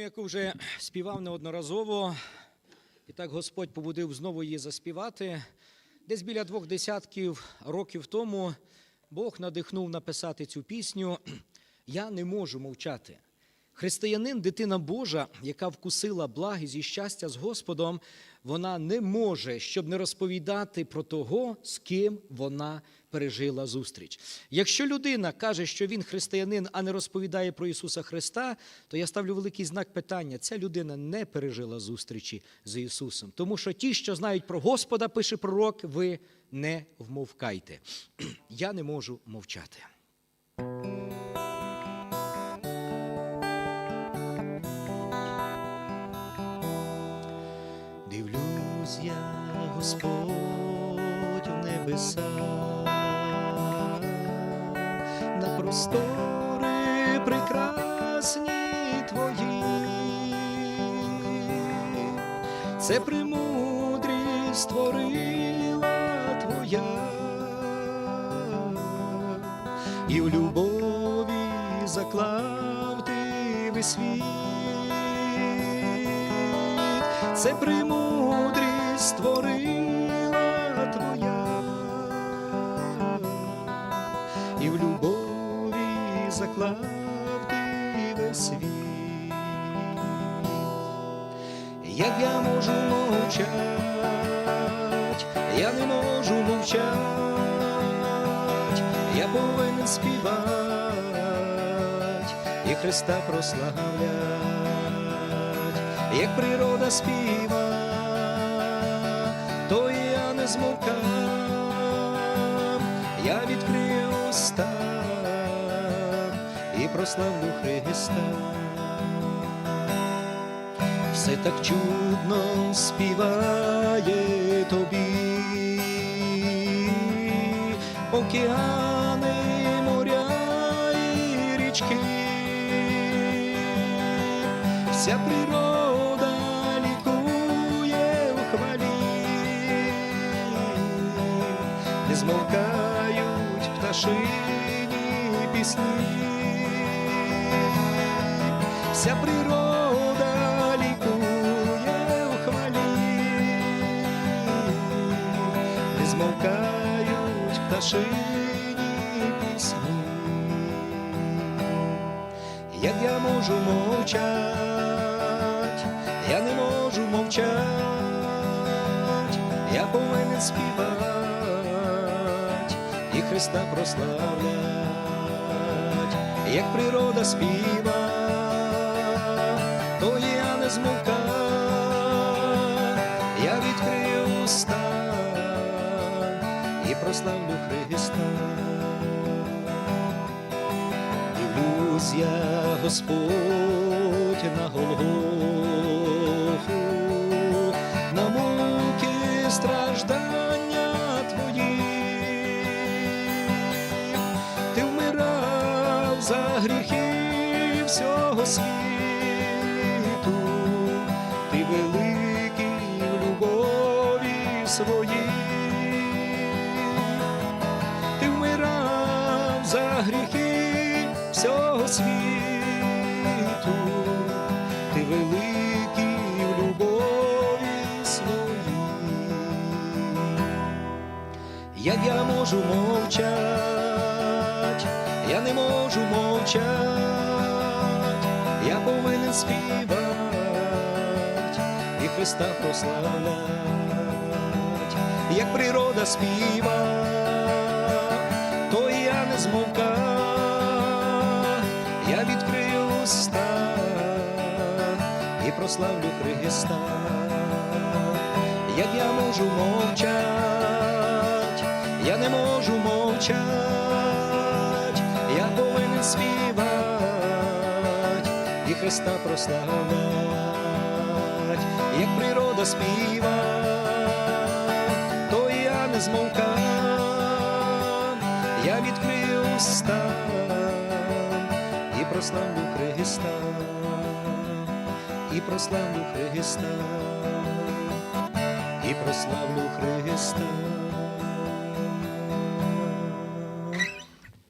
пісню, яку вже співав неодноразово, і так Господь побудив знову її заспівати. Десь біля двох десятків років тому Бог надихнув написати цю пісню. Я не можу мовчати. Християнин, дитина Божа, яка вкусила благість і щастя з Господом, вона не може, щоб не розповідати про того, з ким вона пережила зустріч. Якщо людина каже, що він християнин, а не розповідає про Ісуса Христа, то я ставлю великий знак питання: ця людина не пережила зустрічі з Ісусом. Тому що ті, що знають про Господа, пише пророк, ви не вмовкайте. Я не можу мовчати. Я, Господь в небеса, на простори прекрасні твої, це премудрість створила твоя, і в любові заклав ти світ. Це премудрість створила твоя, і в любові заклав ти весь світ. Як я можу мовчать, я не можу мовчать, я повинен співать і Христа прославлять. Як природа співа, то я не змовкам, я відкрию уста і прославлю Христа. Все так чудно співає тобі, океани, моря і річки, вся природа пташині пісні, вся природа лікує у хвалі, не змовкають пташині пісні. Як я можу мовчать, я не можу мовчать, я повинен співати Христа прославлять, як природа співа, то я не змовка, я відкрию уста і прославлю Христа. Дивлюсь я, Господь, на Голгофу, на муки страждання гріхи всього світу, ти великий в любові своїй. Ти вмирав за гріхи всього світу, ти великий в любові своїй. Як я можу мовчать, я не можу мовчать, я повинен співати і Христа прославлять, як природа співа, то я не змовка, я відкрию уста і прославлю Христа, як я можу мовчать, я не можу мовчать, я повинен співати і Христа прославлять, як природа співа, то я не змовкам, я відкрию уста і прославлю Христа, і прославлю Христа, і прославлю Христа.